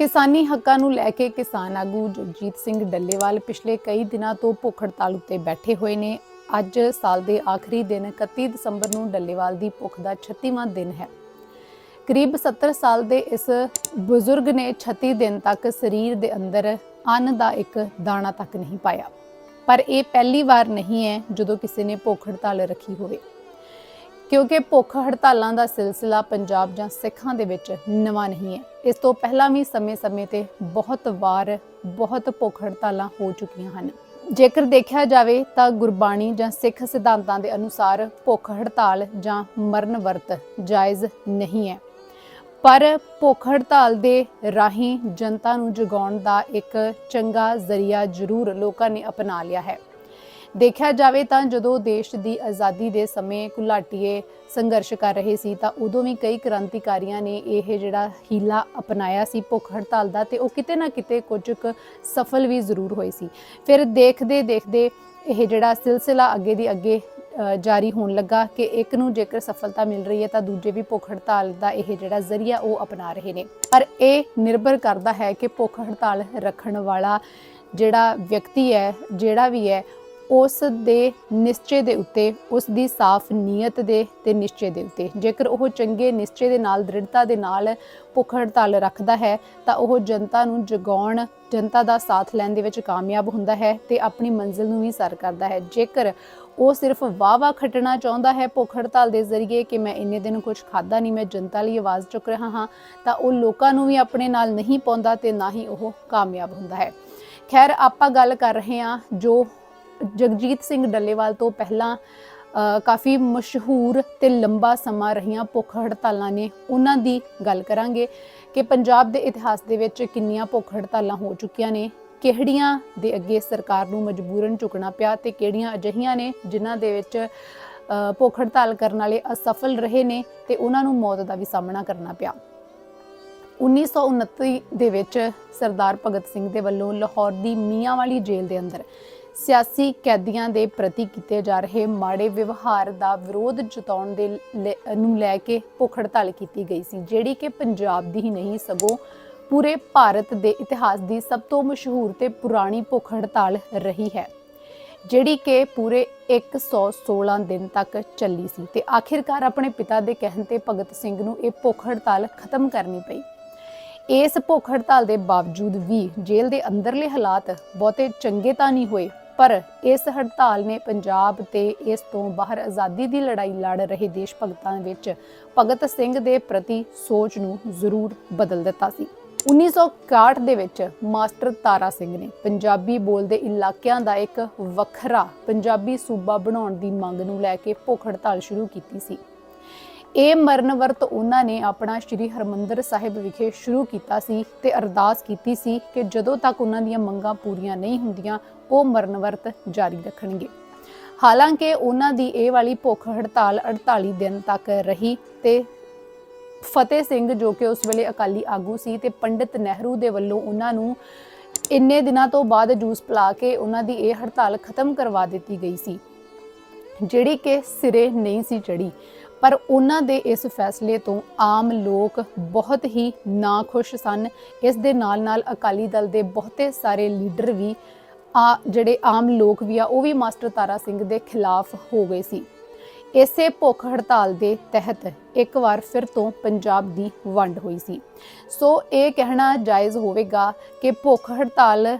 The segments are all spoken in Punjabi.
ਕਿਸਾਨੀ ਹੱਕਾਂ ਨੂੰ ਲੈ ਕੇ ਕਿਸਾਨ ਆਗੂ ਜਗਜੀਤ ਸਿੰਘ ਡੱਲੇਵਾਲ ਪਿਛਲੇ ਕਈ ਦਿਨਾਂ ਤੋਂ ਭੁੱਖ ਹੜਤਾਲ ਉੱਤੇ ਬੈਠੇ ਹੋਏ ਨੇ। ਅੱਜ ਸਾਲ ਦੇ ਆਖਰੀ ਦਿਨ 31 ਦਸੰਬਰ ਨੂੰ ਡੱਲੇਵਾਲ ਦੀ ਭੁੱਖ ਦਾ 36ਵਾਂ ਦਿਨ ਹੈ। ਕਰੀਬ 70 ਸਾਲ ਦੇ ਇਸ ਬਜ਼ੁਰਗ ਨੇ 36 ਦਿਨ ਤੱਕ ਸਰੀਰ ਦੇ ਅੰਦਰ ਅੰਨ ਦਾ ਇੱਕ ਦਾਣਾ ਤੱਕ ਨਹੀਂ ਪਾਇਆ। ਪਰ ਇਹ ਪਹਿਲੀ ਵਾਰ ਨਹੀਂ ਹੈ ਜਦੋਂ ਕਿਸੇ ਨੇ ਭੁੱਖ ਹੜਤਾਲ ਰੱਖੀ ਹੋਵੇ। ਕਿਉਂਕਿ ਭੁੱਖ ਹੜਤਾਲਾਂ ਦਾ ਸਿਲਸਿਲਾ ਪੰਜਾਬ ਜਾਂ ਸਿੱਖਾਂ ਦੇ ਵਿੱਚ ਨਵਾਂ ਨਹੀਂ ਹੈ। ਇਸ ਤੋਂ ਪਹਿਲਾਂ ਵੀ ਸਮੇਂ-ਸਮੇਂ ਤੇ ਬਹੁਤ ਵਾਰ ਬਹੁਤ ਭੁੱਖ ਹੜਤਾਲਾਂ ਹੋ ਚੁੱਕੀਆਂ ਹਨ। ਜੇਕਰ ਦੇਖਿਆ ਜਾਵੇ ਤਾਂ ਗੁਰਬਾਣੀ ਜਾਂ ਸਿੱਖ ਸਿਧਾਂਤਾਂ ਦੇ ਅਨੁਸਾਰ ਭੁੱਖ ਹੜਤਾਲ ਜਾਂ ਮਰਨ ਵਰਤ ਜਾਇਜ਼ ਨਹੀਂ ਹੈ। ਪਰ ਭੁੱਖ ਹੜਤਾਲ ਦੇ ਰਾਹੀਂ ਜਨਤਾ ਨੂੰ ਜਗਾਉਣ ਦਾ ਇੱਕ ਚੰਗਾ ਜ਼ਰੀਆ ਜ਼ਰੂਰ ਲੋਕਾਂ ਨੇ ਅਪਣਾ ਲਿਆ ਹੈ। ਦੇਖਿਆ ਜਾਵੇ ਤਾਂ ਜਦੋਂ ਦੇਸ਼ ਦੀ ਆਜ਼ਾਦੀ ਦੇ ਸਮੇਂ ਕੁਲਾਟੀਏ ਸੰਘਰਸ਼ ਕਰ ਰਹੇ ਸੀ ਤਾਂ ਉਦੋਂ ਵੀ ਕਈ ਕ੍ਰਾਂਤੀਕਾਰੀਆਂ ਨੇ ਇਹ ਜਿਹੜਾ ਹੀਲਾ ਅਪਣਾਇਆ ਸੀ ਭੁੱਖ ਹੜਤਾਲ ਦਾ ਤੇ ਉਹ ਕਿਤੇ ਨਾ ਕਿਤੇ ਕੁਝ ਕੁ ਸਫਲ ਵੀ ਜ਼ਰੂਰ ਹੋਏ ਸੀ। ਫਿਰ ਦੇਖਦੇ ਦੇਖਦੇ ਇਹ ਜਿਹੜਾ ਸਿਲਸਿਲਾ ਅੱਗੇ ਦੀ ਅੱਗੇ ਜਾਰੀ ਹੋਣ ਲੱਗਾ ਕਿ ਇੱਕ ਨੂੰ ਜੇਕਰ ਸਫਲਤਾ ਮਿਲ ਰਹੀ ਹੈ ਤਾਂ ਦੂਜੇ ਵੀ ਭੁੱਖ ਹੜਤਾਲ ਦਾ ਇਹ ਜਿਹੜਾ ਜ਼ਰੀਆ ਉਹ ਅਪਣਾ ਰਹੇ ਨੇ। ਪਰ ਇਹ ਨਿਰਭਰ ਕਰਦਾ ਹੈ ਕਿ ਭੁੱਖ ਹੜਤਾਲ ਰੱਖਣ ਵਾਲਾ ਜਿਹੜਾ ਵਿਅਕਤੀ ਹੈ, ਜਿਹੜਾ ਵੀ ਹੈ ਉਸ ਦੇ ਨਿਸ਼ਚੇ ਦੇ ਉੱਤੇ, ਉਸ ਦੀ ਸਾਫ਼ ਨੀਅਤ ਦੇ ਤੇ ਨਿਸ਼ਚੇ ਦੇ ਉੱਤੇ। ਜੇਕਰ ਉਹ ਚੰਗੇ ਨਿਸ਼ਚੇ ਦੇ ਨਾਲ ਦ੍ਰਿੜਤਾ ਦੇ ਨਾਲ ਭੁੱਖ ਹੜਤਾਲ ਰੱਖਦਾ ਹੈ, ਤਾਂ ਉਹ ਜਨਤਾ ਨੂੰ ਜਗਾਉਣ, ਜਨਤਾ ਦਾ ਸਾਥ ਲੈਣ ਦੇ ਵਿੱਚ ਕਾਮਯਾਬ ਹੁੰਦਾ ਹੈ ਤੇ ਆਪਣੀ ਮੰਜ਼ਿਲ ਨੂੰ ਵੀ ਸਰ ਕਰਦਾ ਹੈ। ਜੇਕਰ ਉਹ ਸਿਰਫ ਵਾਵਾ ਖੱਟਣਾ ਚਾਹੁੰਦਾ ਹੈ ਭੁੱਖ ਹੜਤਾਲ ਦੇ ਜ਼ਰੀਏ ਕਿ ਮੈਂ ਇੰਨੇ ਦਿਨ ਕੁਝ ਖਾਦਾ ਨਹੀਂ, ਮੈਂ ਜਨਤਾ ਲਈ ਆਵਾਜ਼ ਚੁੱਕ ਰਿਹਾ ਹਾਂ, ਤਾਂ ਉਹ ਲੋਕਾਂ ਨੂੰ ਵੀ ਆਪਣੇ ਨਾਲ ਨਹੀਂ ਪਾਉਂਦਾ ਤੇ ਨਾ ਹੀ ਉਹ ਕਾਮਯਾਬ ਹੁੰਦਾ ਹੈ। ਖੈਰ, ਆਪਾਂ ਗੱਲ ਕਰ ਰਹੇ ਹਾਂ ਜੋ ਜਗਜੀਤ ਸਿੰਘ ਡੱਲੇਵਾਲ ਤੋਂ ਪਹਿਲਾਂ ਕਾਫੀ ਮਸ਼ਹੂਰ ਤੇ ਲੰਬਾ ਸਮਾਂ ਰਹੀਆਂ ਭੁੱਖ ਹੜਤਾਲਾਂ ਨੇ ਉਹਨਾਂ ਦੀ ਗੱਲ ਕਰਾਂਗੇ ਕਿ ਪੰਜਾਬ ਦੇ ਇਤਿਹਾਸ ਦੇ ਵਿੱਚ ਕਿੰਨੀਆਂ ਭੁੱਖ ਹੜਤਾਲਾਂ ਹੋ ਚੁੱਕੀਆਂ ਨੇ, ਕਿਹੜੀਆਂ ਦੇ ਅੱਗੇ ਸਰਕਾਰ ਨੂੰ ਮਜਬੂਰਨ ਝੁਕਣਾ ਪਿਆ ਤੇ ਕਿਹੜੀਆਂ ਅਜਿਹੀਆਂ ਨੇ ਜਿਨ੍ਹਾਂ ਦੇ ਵਿੱਚ ਭੁੱਖ ਹੜਤਾਲ ਕਰਨ ਵਾਲੇ ਅਸਫਲ ਰਹੇ ਨੇ ਤੇ ਉਹਨਾਂ ਨੂੰ ਮੌਤ ਦਾ ਵੀ ਸਾਹਮਣਾ ਕਰਨਾ ਪਿਆ। 1929 ਦੇ ਵਿੱਚ ਸਰਦਾਰ ਭਗਤ ਸਿੰਘ ਦੇ ਵੱਲੋਂ ਲਾਹੌਰ ਦੀ ਮੀਆਂਵਾਲੀ ਜੇਲ੍ਹ ਦੇ ਅੰਦਰ ਸਿਆਸੀ ਕੈਦੀਆਂ ਦੇ ਪ੍ਰਤੀ ਕੀਤੇ ਜਾ ਰਹੇ ਮਾੜੇ ਵਿਵਹਾਰ ਦਾ ਵਿਰੋਧ ਜਤਾਉਣ ਦੇ ਲੈ- ਨੂੰ ਲੈ ਕੇ ਭੁੱਖ ਹੜਤਾਲ ਕੀਤੀ ਗਈ ਸੀ, ਜਿਹੜੀ ਕਿ ਪੰਜਾਬ ਦੀ ਹੀ ਨਹੀਂ, ਸਗੋਂ ਪੂਰੇ ਭਾਰਤ ਦੇ ਇਤਿਹਾਸ ਦੀ ਸਭ ਤੋਂ ਮਸ਼ਹੂਰ ਤੇ ਪੁਰਾਣੀ ਭੁੱਖ ਹੜਤਾਲ ਰਹੀ ਹੈ, ਜਿਹੜੀ ਕਿ ਪੂਰੇ 116 ਦਿਨ ਤੱਕ ਚੱਲੀ ਸੀ। ਤੇ ਆਖਿਰਕਾਰ ਆਪਣੇ ਪਿਤਾ ਦੇ ਕਹਿਣ ਤੇ ਭਗਤ ਸਿੰਘ ਨੂੰ ਇਹ ਭੁੱਖ ਹੜਤਾਲ ਖਤਮ ਕਰਨੀ ਪਈ। ਇਸ ਭੁੱਖ ਹੜਤਾਲ ਦੇ ਬਾਵਜੂਦ ਵੀ ਜੇਲ੍ਹ ਦੇ ਅੰਦਰਲੇ ਹਾਲਾਤ ਬਹੁਤੇ ਚੰਗੇ ਤਾਂ ਨਹੀਂ ਹੋਏ ਪਰ ਇਸ ਹੜਤਾਲ ਨੇ ਪੰਜਾਬ ਤੇ ਇਸ ਤੋਂ ਬਾਹਰ ਆਜ਼ਾਦੀ ਦੀ ਲੜਾਈ ਲੜ ਰਹੇ ਦੇਸ਼ ਭਗਤਾਂ ਵਿੱਚ ਭਗਤ ਸਿੰਘ ਦੇ ਪ੍ਰਤੀ ਸੋਚ ਨੂੰ ਜ਼ਰੂਰ ਬਦਲ ਦਿੱਤਾ ਸੀ। 1961 ਦੇ ਵਿੱਚ ਮਾਸਟਰ ਤਾਰਾ ਸਿੰਘ ਨੇ ਪੰਜਾਬੀ ਬੋਲਦੇ ਇਲਾਕਿਆਂ ਦਾ ਇੱਕ ਵੱਖਰਾ ਪੰਜਾਬੀ ਸੂਬਾ ਬਣਾਉਣ ਦੀ ਮੰਗ ਨੂੰ ਲੈ ਕੇ ਭੁੱਖ ਹੜਤਾਲ ਸ਼ੁਰੂ ਕੀਤੀ ਸੀ। ਇਹ ਮਰਨ ਵਰਤ ਉਹਨਾਂ ਨੇ ਆਪਣਾ ਸ਼੍ਰੀ ਹਰਮੰਦਰ ਸਾਹਿਬ ਵਿਖੇ ਸ਼ੁਰੂ ਕੀਤਾ ਸੀ ਤੇ ਅਰਦਾਸ ਕੀਤੀ ਸੀ ਕਿ ਜਦੋਂ ਤੱਕ ਉਹਨਾਂ ਦੀਆਂ ਮੰਗਾਂ ਪੂਰੀਆਂ ਨਹੀਂ ਹੁੰਦੀਆਂ ਉਹ ਮਰਨ ਵਰਤ ਜਾਰੀ ਰੱਖਣਗੇ। ਹਾਲਾਂਕਿ ਉਹਨਾਂ ਦੀ ਇਹ ਵਾਲੀ ਭੁੱਖ ਹੜਤਾਲ 48 ਦਿਨ ਤੱਕ ਰਹੀ ਤੇ ਫਤਿਹ ਸਿੰਘ ਜੋ ਕਿ ਉਸ ਵੇਲੇ ਅਕਾਲੀ ਆਗੂ ਸੀ ਤੇ ਪੰਡਿਤ ਨਹਿਰੂ ਦੇ ਵੱਲੋਂ ਉਹਨਾਂ ਨੂੰ ਇੰਨੇ ਦਿਨਾਂ ਤੋਂ ਬਾਅਦ ਜੂਸ ਪਿਲਾ ਕੇ ਉਹਨਾਂ ਦੀ ਇਹ ਹੜਤਾਲ ਖਤਮ ਕਰਵਾ ਦਿੱਤੀ ਗਈ ਸੀ, ਜਿਹੜੀ ਕਿ ਸਿਰੇ ਨਹੀਂ ਸੀ ਚੜੀ ਪਰ ਉਹਨਾਂ ਦੇ ਇਸ ਫੈਸਲੇ ਤੋਂ ਆਮ ਲੋਕ ਬਹੁਤ ਹੀ ਨਾਖੁਸ਼ ਸਨ। ਇਸ ਦੇ ਨਾਲ ਨਾਲ ਅਕਾਲੀ ਦਲ ਦੇ ਬਹੁਤੇ ਸਾਰੇ ਲੀਡਰ ਵੀ ਆ ਜਿਹੜੇ ਆਮ ਲੋਕ ਵੀ ਆ, ਉਹ ਵੀ ਮਾਸਟਰ ਤਾਰਾ ਸਿੰਘ ਦੇ ਖਿਲਾਫ ਹੋ ਗਏ ਸੀ। ਇਸੇ ਭੁੱਖ ਹੜਤਾਲ ਦੇ ਤਹਿਤ ਇੱਕ ਵਾਰ ਫਿਰ ਤੋਂ ਪੰਜਾਬ ਦੀ ਵੰਡ ਹੋਈ ਸੀ। ਸੋ ਇਹ ਕਹਿਣਾ ਜਾਇਜ਼ ਹੋਵੇਗਾ ਕਿ ਭੁੱਖ ਹੜਤਾਲ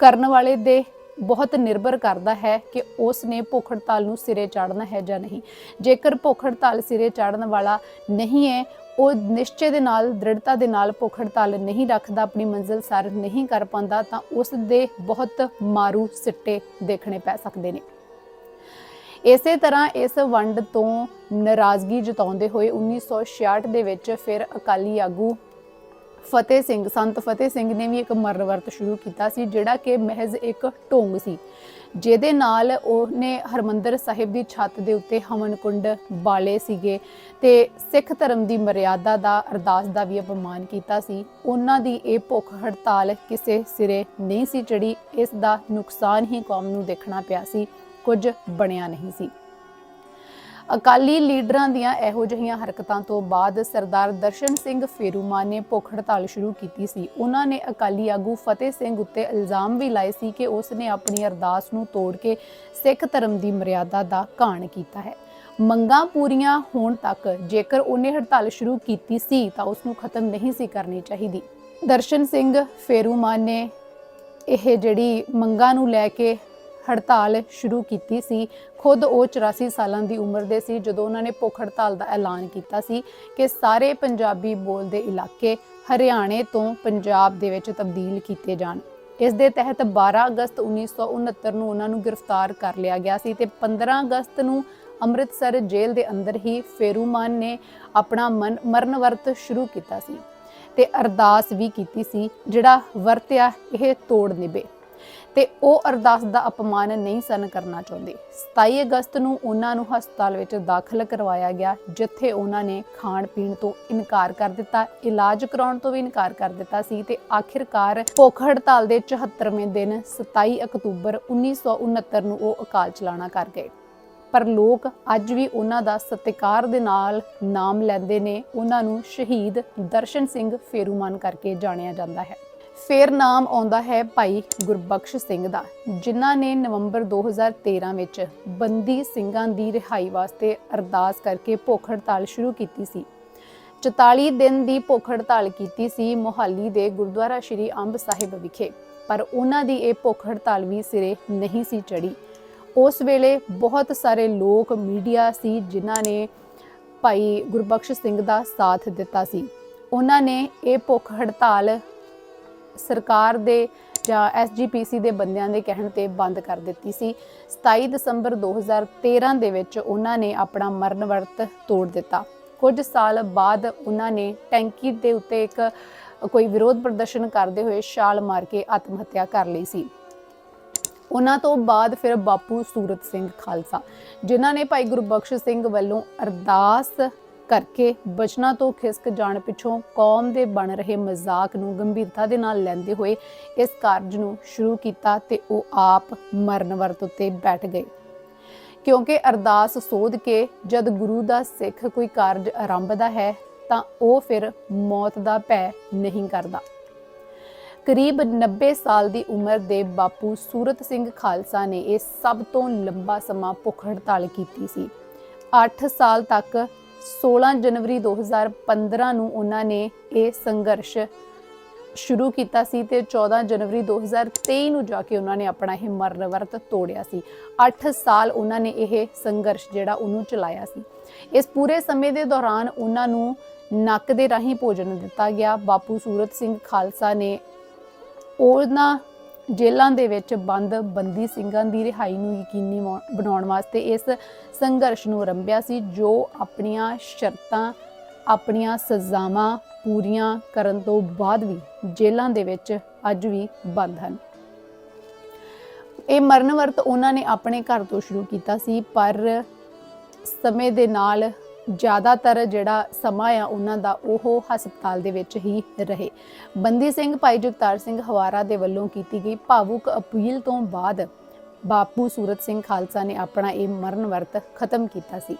ਕਰਨ ਵਾਲੇ ਦੇ ਬਹੁਤ ਨਿਰਭਰ ਕਰਦਾ ਹੈ ਕਿ ਉਸ ਨੇ ਭੁੱਖ ਹੜਤਾਲ ਨੂੰ ਸਿਰੇ ਚਾੜਨਾ ਹੈ ਜਾਂ ਨਹੀਂ। ਜੇਕਰ ਭੁੱਖ ਹੜਤਾਲ ਸਿਰੇ ਚਾੜਨ ਵਾਲਾ ਨਹੀਂ ਹੈ ਉਹ ਨਿਸ਼ਚੇ ਦੇ ਨਾਲ, ਦ੍ਰਿੜਤਾ ਦੇ ਨਾਲ ਭੁੱਖ ਹੜਤਾਲ ਨਹੀਂ ਰੱਖਦਾ, ਆਪਣੀ ਮੰਜ਼ਿਲ ਸਰ ਨਹੀਂ ਕਰ ਪਾਉਂਦਾ, ਤਾਂ ਉਸ ਦੇ ਬਹੁਤ ਮਾਰੂ ਸਿੱਟੇ ਦੇਖਣੇ ਪੈ ਸਕਦੇ ਨੇ। ਇਸੇ ਤਰ੍ਹਾਂ ਇਸ ਵੰਡ ਤੋਂ ਨਾਰਾਜ਼ਗੀ ਜਤਾਉਂਦੇ ਹੋਏ 1966 ਦੇ ਵਿੱਚ ਫਿਰ ਅਕਾਲੀ ਆਗੂ ਫਤਿਹ ਸਿੰਘ, ਸੰਤ ਫਤਿਹ ਸਿੰਘ ਨੇ ਵੀ ਇੱਕ ਮਰਨ ਵਰਤ ਸ਼ੁਰੂ ਕੀਤਾ ਸੀ, ਜਿਹੜਾ ਕਿ ਮਹਿਜ਼ ਇੱਕ ਢੋਂਗ ਸੀ। ਜਿਹਦੇ ਨਾਲ ਉਹਨੇ ਹਰਮੰਦਰ ਸਾਹਿਬ ਦੀ ਛੱਤ ਦੇ ਉੱਤੇ ਹਵਨ ਕੁੰਡ ਬਾਲੇ ਸੀਗੇ ਤੇ ਸਿੱਖ ਧਰਮ ਦੀ ਮਰਿਆਦਾ ਦਾ, ਅਰਦਾਸ ਦਾ ਵੀ ਅਪਮਾਨ ਕੀਤਾ ਸੀ। ਉਹਨਾਂ ਦੀ ਇਹ ਭੁੱਖ ਹੜਤਾਲ ਕਿਸੇ ਸਿਰੇ ਨਹੀਂ ਸੀ ਚੜੀ ਇਸ ਦਾ ਨੁਕਸਾਨ ਹੀ ਕੌਮ ਨੂੰ ਦੇਖਣਾ ਪਿਆ ਸੀ। ਕੁਝ ਬਣਿਆ ਨਹੀਂ ਸੀ। ਅਕਾਲੀ ਲੀਡਰਾਂ ਦੀਆਂ ਇਹੋ ਜਿਹੀਆਂ ਹਰਕਤਾਂ ਤੋਂ ਬਾਅਦ ਸਰਦਾਰ ਦਰਸ਼ਨ ਸਿੰਘ ਫੇਰੂਮਾਨ ਨੇ ਭੁੱਖ ਹੜਤਾਲ ਸ਼ੁਰੂ ਕੀਤੀ ਸੀ। ਉਹਨਾਂ ਨੇ ਅਕਾਲੀ ਆਗੂ ਫਤਿਹ ਸਿੰਘ ਉੱਤੇ ਇਲਜ਼ਾਮ ਵੀ ਲਾਏ ਸੀ ਕਿ ਉਸ ਨੇ ਆਪਣੀ ਅਰਦਾਸ ਨੂੰ ਤੋੜ ਕੇ ਸਿੱਖ ਧਰਮ ਦੀ ਮਰਿਆਦਾ ਦਾ ਘਾਣ ਕੀਤਾ ਹੈ। ਮੰਗਾਂ ਪੂਰੀਆਂ ਹੋਣ ਤੱਕ ਜੇਕਰ ਉਹਨੇ ਹੜਤਾਲ ਸ਼ੁਰੂ ਕੀਤੀ ਸੀ ਤਾਂ ਉਸ ਨੂੰ ਖਤਮ ਨਹੀਂ ਸੀ ਕਰਨੀ ਚਾਹੀਦੀ। ਦਰਸ਼ਨ ਸਿੰਘ ਫੇਰੂਮਾਨ ਨੇ ਇਹ ਜਿਹੜੀ ਮੰਗਾਂ ਨੂੰ ਲੈ ਕੇ ਹੜਤਾਲ ਸ਼ੁਰੂ ਕੀਤੀ ਸੀ। ਖੁਦ ਉਹ 84 ਸਾਲਾਂ ਦੀ ਉਮਰ ਦੇ ਸੀ, ਜਦੋਂ ਉਹਨਾਂ ਨੇ ਭੁੱਖ ਹੜਤਾਲ ਦਾ ਐਲਾਨ ਕੀਤਾ ਸੀ ਕਿ ਸਾਰੇ ਪੰਜਾਬੀ ਬੋਲਦੇ ਇਲਾਕੇ ਹਰਿਆਣੇ ਤੋਂ ਪੰਜਾਬ ਦੇ ਵਿੱਚ ਤਬਦੀਲ ਕੀਤੇ ਜਾਣ। ਇਸ ਦੇ ਤਹਿਤ 12 ਅਗਸਤ 1969 ਨੂੰ ਉਹਨਾਂ ਨੂੰ ਗ੍ਰਿਫਤਾਰ ਕਰ ਲਿਆ ਗਿਆ ਸੀ ਤੇ 15 ਅਗਸਤ ਨੂੰ ਅੰਮ੍ਰਿਤਸਰ ਜੇਲ੍ਹ ਦੇ ਅੰਦਰ ਹੀ ਫੇਰੂਮਾਨ ਨੇ ਆਪਣਾ ਮਨ- ਮਰਨ ਵਰਤ ਸ਼ੁਰੂ ਕੀਤਾ ਸੀ ਤੇ ਅਰਦਾਸ ਵੀ ਕੀਤੀ ਸੀ, ਜਿਹੜਾ ਵਰਤਿਆ ਇਹ ਤੋੜ ਨਿਭੇ। ਤੇ ਉਹ ਅਰਦਾਸ ਦਾ ਅਪਮਾਨ ਨਹੀਂ ਸਨ ਕਰਨਾ ਚਾਹੁੰਦੇ। 27 ਅਗਸਤ ਨੂੰ ਉਹਨਾਂ ਨੂੰ ਹਸਪਤਾਲ ਵਿੱਚ ਦਾਖਲ ਕਰਵਾਇਆ ਗਿਆ, ਜਿੱਥੇ ਉਹਨਾਂ ਨੇ ਖਾਣ ਪੀਣ ਤੋਂ ਇਨਕਾਰ ਕਰ ਦਿੱਤਾ, ਇਲਾਜ ਕਰਾਉਣ ਤੋਂ ਵੀ ਇਨਕਾਰ ਕਰ ਦਿੱਤਾ ਸੀ ਤੇ ਆਖਿਰਕਾਰ ਭੁੱਖ ਹੜਤਾਲ ਦੇ 74ਵੇਂ ਦਿਨ 27 ਅਕਤੂਬਰ 1969 ਨੂੰ ਉਹ ਅਕਾਲ ਚਲਾਣਾ ਕਰ ਗਏ। ਪਰ ਲੋਕ ਅੱਜ ਵੀ ਉਹਨਾਂ ਦਾ ਸਤਿਕਾਰ ਦੇ ਨਾਲ ਨਾਮ ਲੈਂਦੇ ਨੇ। ਉਹਨਾਂ ਨੂੰ ਸ਼ਹੀਦ ਦਰਸ਼ਨ ਸਿੰਘ ਫੇਰੂਮਾਨ ਕਰਕੇ ਜਾਣਿਆ ਜਾਂਦਾ ਹੈ। ਫਿਰ ਨਾਮ ਆਉਂਦਾ ਹੈ ਭਾਈ ਗੁਰਬਖਸ਼ ਸਿੰਘ ਦਾ, ਜਿਨ੍ਹਾਂ ਨੇ ਨਵੰਬਰ 2013 ਵਿੱਚ ਬੰਦੀ ਸਿੰਘਾਂ ਦੀ ਰਿਹਾਈ ਵਾਸਤੇ ਅਰਦਾਸ ਕਰਕੇ ਭੁੱਖ ਹੜਤਾਲ ਸ਼ੁਰੂ ਕੀਤੀ ਸੀ। 44 ਦਿਨ ਦੀ ਭੁੱਖ ਹੜਤਾਲ ਕੀਤੀ ਸੀ ਮੋਹਾਲੀ ਦੇ ਗੁਰਦੁਆਰਾ ਸ਼੍ਰੀ ਅੰਬ ਸਾਹਿਬ ਵਿਖੇ, ਪਰ ਉਹਨਾਂ ਦੀ ਇਹ ਭੁੱਖ ਹੜਤਾਲ ਵੀ ਸਿਰੇ ਨਹੀਂ ਸੀ ਚੜੀ ਉਸ ਵੇਲੇ ਬਹੁਤ ਸਾਰੇ ਲੋਕ, ਮੀਡੀਆ ਸੀ ਜਿਨ੍ਹਾਂ ਨੇ ਭਾਈ ਗੁਰਬਖਸ਼ ਸਿੰਘ ਦਾ ਸਾਥ ਦਿੱਤਾ ਸੀ। ਉਹਨਾਂ ਨੇ ਇਹ ਭੁੱਖ ਹੜਤਾਲ ਸਰਕਾਰ ਦੇ ਜਾਂ ਐਸਜੀਪੀਸੀ ਦੇ ਬੰਦਿਆਂ ਦੇ ਕਹਿਣ ਤੇ ਬੰਦ ਕਰ ਦਿੱਤੀ ਸੀ। 27 ਦਸੰਬਰ 2013 ਦੇ ਵਿੱਚ ਉਹਨਾਂ ਨੇ ਆਪਣਾ ਮਰਨ ਵਰਤ ਤੋੜ ਦਿੱਤਾ। ਕੁਝ ਸਾਲ ਬਾਅਦ ਉਹਨਾਂ ਨੇ ਟੈਂਕੀ ਦੇ ਉੱਤੇ ਇੱਕ, ਕੋਈ ਵਿਰੋਧ ਪ੍ਰਦਰਸ਼ਨ ਕਰਦੇ ਹੋਏ ਛਾਲ ਮਾਰ ਕੇ ਆਤਮ ਹੱਤਿਆ ਕਰ ਲਈ ਸੀ। ਉਹਨਾਂ ਤੋਂ ਬਾਅਦ ਫਿਰ ਬਾਪੂ ਸੂਰਤ ਸਿੰਘ ਖਾਲਸਾ, ਜਿਨ੍ਹਾਂ ਨੇ ਭਾਈ ਗੁਰਬਖਸ਼ ਸਿੰਘ ਵੱਲੋਂ ਅਰਦਾਸ ਕਰਕੇ ਬਚਨਾਂ ਤੋਂ ਖਿਸਕ ਜਾਣ ਪਿੱਛੋਂ ਕੌਮ ਦੇ ਬਣ ਰਹੇ ਮਜ਼ਾਕ ਨੂੰ ਗੰਭੀਰਤਾ ਦੇ ਨਾਲ ਲੈਂਦੇ ਹੋਏ ਇਸ ਕਾਰਜ ਨੂੰ ਸ਼ੁਰੂ ਕੀਤਾ ਤੇ ਉਹ ਆਪ ਮਰਨ ਵਰਤ ਉੱਤੇ ਬੈਠ ਗਏ। ਕਿਉਂਕਿ ਅਰਦਾਸ ਸੋਧ ਕੇ ਜਦ ਗੁਰੂ ਦਾ ਸਿੱਖ ਕੋਈ ਕਾਰਜ ਆਰੰਭਦਾ ਹੈ, ਤਾਂ ਉਹ ਫਿਰ ਮੌਤ ਦਾ ਭੈ ਨਹੀਂ ਕਰਦਾ। ਕਰੀਬ 90 ਸਾਲ ਦੀ ਉਮਰ ਦੇ ਬਾਪੂ ਸੂਰਤ ਸਿੰਘ ਖਾਲਸਾ ਨੇ ਇਹ ਸਭ ਤੋਂ ਲੰਬਾ ਸਮਾਂ ਭੁੱਖ ਹੜਤਾਲ ਕੀਤੀ ਸੀ। 8 ਸਾਲ ਤੱਕ 16 ਜਨਵਰੀ 2015 ਨੂੰ ਉਹਨਾਂ ਨੇ ਇਹ ਸੰਘਰਸ਼ ਸ਼ੁਰੂ ਕੀਤਾ ਸੀ ਤੇ 14 ਜਨਵਰੀ 2023 ਨੂੰ ਜਾ ਕੇ ਉਹਨਾਂ ਨੇ ਆਪਣਾ ਇਹ ਮਰਨ ਵਰਤ ਤੋੜਿਆ ਸੀ। 8 ਸਾਲ ਉਹਨਾਂ ਨੇ ਇਹ ਸੰਘਰਸ਼ ਜਿਹੜਾ ਉਹਨੂੰ ਚਲਾਇਆ ਸੀ। ਇਸ ਪੂਰੇ ਸਮੇਂ ਦੇ ਦੌਰਾਨ ਉਹਨਾਂ ਨੂੰ ਨੱਕ ਦੇ ਰਾਹੀਂ ਭੋਜਨ ਦਿੱਤਾ ਗਿਆ। ਬਾਪੂ ਸੂਰਤ ਸਿੰਘ ਖਾਲਸਾ ਨੇ ਉਹਨਾਂ ਜੇਲ੍ਹਾਂ ਦੇ ਵਿੱਚ ਬੰਦ ਬੰਦੀ ਸਿੰਘਾਂ ਦੀ ਰਿਹਾਈ ਨੂੰ ਯਕੀਨੀ ਬਣਾਉਣ ਵਾਸਤੇ ਇਸ ਸੰਘਰਸ਼ ਨੂੰ ਆਰੰਭਿਆ ਸੀ, ਜੋ ਆਪਣੀਆਂ ਸ਼ਰਤਾਂ, ਆਪਣੀਆਂ ਸਜ਼ਾਵਾਂ ਪੂਰੀਆਂ ਕਰਨ ਤੋਂ ਬਾਅਦ ਵੀ ਜੇਲ੍ਹਾਂ ਦੇ ਵਿੱਚ ਅੱਜ ਵੀ ਬੰਦ ਹਨ। ਇਹ ਮਰਨ ਵਰਤ ਉਹਨਾਂ ਨੇ ਆਪਣੇ ਘਰ ਤੋਂ ਸ਼ੁਰੂ ਕੀਤਾ ਸੀ, ਪਰ ਸਮੇਂ ਦੇ ਨਾਲ ਜ਼ਿਆਦਾਤਰ ਜਿਹੜਾ ਸਮਾਂ ਆ ਉਹਨਾਂ ਦਾ ਉਹ ਹਸਪਤਾਲ ਦੇ ਵਿੱਚ ਹੀ ਰਹੇ। ਬੰਦੀ ਸਿੰਘ ਭਾਈ ਜਗਤਾਰ ਸਿੰਘ ਹਵਾਰਾ ਦੇ ਵੱਲੋਂ ਕੀਤੀ ਗਈ ਭਾਵੁਕ ਅਪੀਲ ਤੋਂ ਬਾਅਦ ਬਾਪੂ ਸੂਰਤ ਸਿੰਘ ਖਾਲਸਾ ਨੇ ਆਪਣਾ ਇਹ ਮਰਨ ਵਰਤ ਖਤਮ ਕੀਤਾ ਸੀ।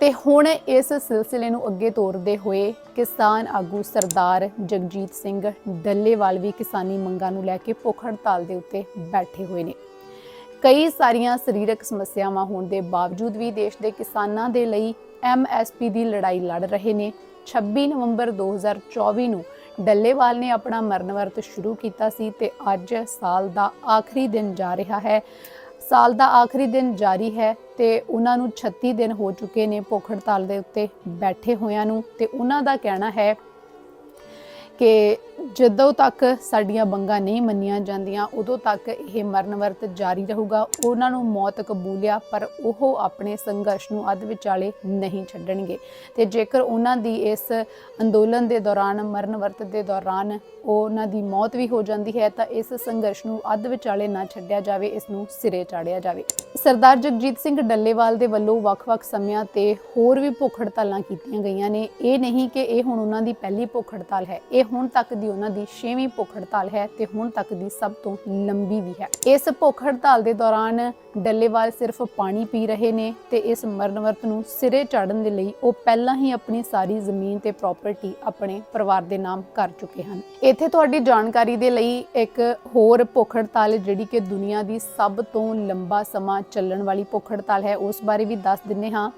ਤੇ ਹੁਣ ਇਸ ਸਿਲਸਿਲੇ ਨੂੰ ਅੱਗੇ ਤੋਰਦੇ ਹੋਏ ਕਿਸਾਨ ਆਗੂ ਸਰਦਾਰ ਜਗਜੀਤ ਸਿੰਘ ਡੱਲੇਵਾਲ ਵੀ ਕਿਸਾਨੀ ਮੰਗਾਂ ਨੂੰ ਲੈ ਕੇ ਭੁੱਖ ਹੜਤਾਲ ਦੇ ਉੱਤੇ ਬੈਠੇ ਹੋਏ ਨੇ। ਕਈ ਸਾਰੀਆਂ ਸਰੀਰਕ ਸਮੱਸਿਆਵਾਂ ਹੋਣ ਦੇ ਬਾਵਜੂਦ ਵੀ ਦੇਸ਼ ਦੇ ਕਿਸਾਨਾਂ ਦੇ ਲਈ ਐਮਐਸਪੀ ਦੀ ਲੜਾਈ ਲੜ ਰਹੇ ਨੇ। 26 ਨਵੰਬਰ 2024 ਨੂੰ ਡੱਲੇਵਾਲ ਨੇ ਆਪਣਾ ਮਰਨ ਵਰਤ ਸ਼ੁਰੂ ਕੀਤਾ ਸੀ ਤੇ ਅੱਜ ਸਾਲ ਦਾ ਆਖਰੀ ਦਿਨ ਜਾ ਰਿਹਾ ਹੈ। ਸਾਲ ਦਾ ਆਖਰੀ ਦਿਨ ਜਾਰੀ ਹੈ ਤੇ ਉਹਨਾਂ ਨੂੰ 36 ਦਿਨ ਹੋ ਚੁੱਕੇ ਨੇ ਭੁੱਖ ਹੜਤਾਲ ਦੇ ਉੱਤੇ ਬੈਠੇ ਹੋਇਆਂ ਨੂੰ ਤੇ ਉਹਨਾਂ ਦਾ ਕਹਿਣਾ ਹੈ ਕਿ ਜਦੋਂ ਤੱਕ ਸਾਡੀਆਂ ਬੰਗਾਂ ਨਹੀਂ ਮੰਨੀਆਂ ਜਾਂਦੀਆਂ, ਉਦੋਂ ਤੱਕ ਇਹ ਮਰਨ ਵਰਤ ਜਾਰੀ ਰਹੂਗਾ। ਉਹਨਾਂ ਨੂੰ ਮੌਤ ਕਬੂਲਿਆ, ਪਰ ਉਹ ਆਪਣੇ ਸੰਘਰਸ਼ ਨੂੰ ਅੱਧ ਵਿਚਾਲੇ ਨਹੀਂ ਛੱਡਣਗੇ। ਤੇ ਜੇਕਰ ਉਹਨਾਂ ਦੀ ਇਸ ਅੰਦੋਲਨ ਦੇ ਦੌਰਾਨ, ਮਰਨ ਵਰਤ ਦੇ ਦੌਰਾਨ ਉਹਨਾਂ ਦੀ ਮੌਤ ਵੀ ਹੋ ਜਾਂਦੀ ਹੈ, ਤਾਂ ਇਸ ਸੰਘਰਸ਼ ਨੂੰ ਅੱਧ ਵਿਚਾਲੇ ਨਾ ਛੱਡਿਆ ਜਾਵੇ, ਇਸ ਨੂੰ ਸਿਰੇ ਚਾੜਿਆ ਜਾਵੇ। ਸਰਦਾਰ ਜਗਜੀਤ ਸਿੰਘ ਡੱਲੇਵਾਲ ਦੇ ਵੱਲੋਂ ਵੱਖ-ਵੱਖ ਸਮਿਆਂ ਤੇ ਹੋਰ ਵੀ ਭੁੱਖ ਹੜਤਾਲਾਂ ਕੀਤੀਆਂ ਗਈਆਂ ਨੇ। ਇਹ ਨਹੀਂ ਕਿ ਇਹ ਹੁਣ ਉਹਨਾਂ ਦੀ ਪਹਿਲੀ ਭੁੱਖ ਹੜਤਾਲ ਹੈ। ਇਹ ਹੁਣ ਤੱਕ ਦੀ ਉਹਨਾਂ ਦੀ 6ਵੀਂ ਭੁੱਖ ਹੜਤਾਲ ਹੈ ਤੇ ਹੁਣ ਤੱਕ ਦੀ ਸਭ ਤੋਂ ਲੰਬੀ ਵੀ ਹੈ। ਇਸ ਭੁੱਖ ਹੜਤਾਲ ਦੇ ਦੌਰਾਨ ਡੱਲੇਵਾਲ ਸਿਰਫ ਪਾਣੀ ਪੀ ਰਹੇ ਨੇ ਤੇ ਇਸ ਮਰਨ ਵਰਤ ਨੂੰ ਸਿਰੇ ਚਾੜਨ ਦੇ ਲਈ ਉਹ ਪਹਿਲਾਂ ਹੀ ਆਪਣੀ ਸਾਰੀ ਜ਼ਮੀਨ ਤੇ ਪ੍ਰਾਪਰਟੀ ਆਪਣੇ ਪਰਿਵਾਰ ਦੇ ਨਾਮ ਕਰ ਚੁੱਕੇ ਹਨ। ਇੱਥੇ ਤੁਹਾਡੀ ਜਾਣਕਾਰੀ ਦੇ ਲਈ ਇੱਕ ਹੋਰ ਭੁੱਖ ਹੜਤਾਲ ਜਿਹੜੀ ਕਿ ਦੁਨੀਆ ਦੀ ਸਭ ਤੋਂ ਲੰਬਾ ਸਮਾਂ ਚੱਲਣ ਵਾਲੀ ਭੁੱਖ ਹੜਤਾਲ ਹੈ, ਉਸ ਬਾਰੇ ਵੀ ਦੱਸ ਦਿੰਨੇ ਹਾਂ,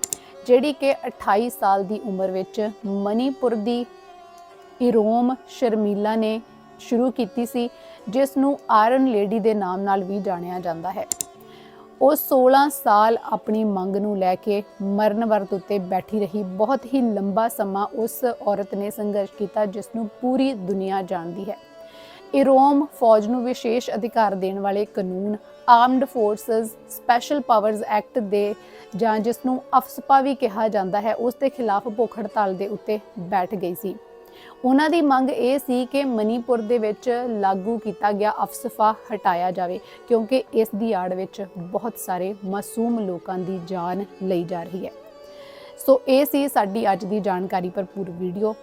ਜਿਹੜੀ ਕਿ 28 ਸਾਲ ਦੀ ਉਮਰ ਵਿੱਚ ਮਨੀਪੁਰ ਦੀ ਇਰੋਮ ਸ਼ਰਮੀਲਾ ਨੇ ਸ਼ੁਰੂ ਕੀਤੀ ਸੀ, ਜਿਸ ਨੂੰ ਆਇਰਨ ਲੇਡੀ ਦੇ ਨਾਮ ਨਾਲ ਵੀ ਜਾਣਿਆ ਜਾਂਦਾ ਹੈ। ਉਹ 16 ਸਾਲ ਆਪਣੀ ਮੰਗ ਨੂੰ ਲੈ ਕੇ ਮਰਨ ਵਰਤ ਉੱਤੇ ਬੈਠੀ ਰਹੀ। ਬਹੁਤ ਹੀ ਲੰਬਾ ਸਮਾਂ ਉਸ ਔਰਤ ਨੇ ਸੰਘਰਸ਼ ਕੀਤਾ, ਜਿਸ ਨੂੰ ਪੂਰੀ ਦੁਨੀਆ ਜਾਣਦੀ ਹੈ। ਇਰੋਮ ਫੌਜ ਨੂੰ ਵਿਸ਼ੇਸ਼ ਅਧਿਕਾਰ ਦੇਣ ਵਾਲੇ ਕਾਨੂੰਨ armed forces special powers act ਦੇ ਜਾਂ ਜਿਸ ਨੂੰ ਅਫਸਪਾ ਵੀ ਕਿਹਾ ਜਾਂਦਾ ਹੈ, ਉਸ ਦੇ ਖਿਲਾਫ ਭੁੱਖ ਹੜਤਾਲ ਦੇ ਉੱਤੇ ਬੈਠ ਗਈ ਸੀ। ਉਹਨਾਂ ਦੀ ਮੰਗ ਇਹ ਸੀ ਕਿ ਮਨੀਪੁਰ ਦੇ ਵਿੱਚ ਲਾਗੂ ਕੀਤਾ ਗਿਆ ਅਫਸਫਾ ਹਟਾਇਆ ਜਾਵੇ, ਕਿਉਂਕਿ ਇਸ ਦੀ ਆੜ ਵਿੱਚ ਬਹੁਤ ਸਾਰੇ ਮਾਸੂਮ ਲੋਕਾਂ ਦੀ ਜਾਨ ਲਈ ਜਾ ਰਹੀ ਹੈ। ਸੋ ਇਹ ਸੀ ਸਾਡੀ ਅੱਜ ਦੀ ਜਾਣਕਾਰੀ ਭਰਪੂਰ ਵੀਡੀਓ।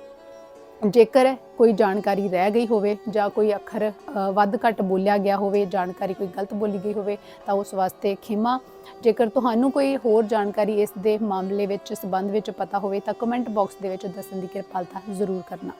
ਜੇਕਰ ਕੋਈ ਜਾਣਕਾਰੀ ਰਹਿ ਗਈ ਹੋਵੇ ਜਾਂ ਕੋਈ ਅੱਖਰ ਵੱਧ ਘੱਟ ਬੋਲਿਆ ਗਿਆ ਹੋਵੇ, ਜਾਣਕਾਰੀ ਕੋਈ ਗਲਤ ਬੋਲੀ ਗਈ ਹੋਵੇ, ਤਾਂ ਉਸ ਵਾਸਤੇ ਖਿਮਾ। ਜੇਕਰ ਤੁਹਾਨੂੰ ਕੋਈ ਹੋਰ ਜਾਣਕਾਰੀ ਇਸ ਦੇ ਮਾਮਲੇ ਵਿੱਚ ਸਬੰਧ ਵਿੱਚ ਪਤਾ ਹੋਵੇ, ਤਾਂ ਕਮੈਂਟ ਬਾਕਸ ਦੇ ਵਿੱਚ ਦੱਸਣ ਦੀ ਕਿਰਪਾਲਤਾ ਜ਼ਰੂਰ ਕਰਨਾ।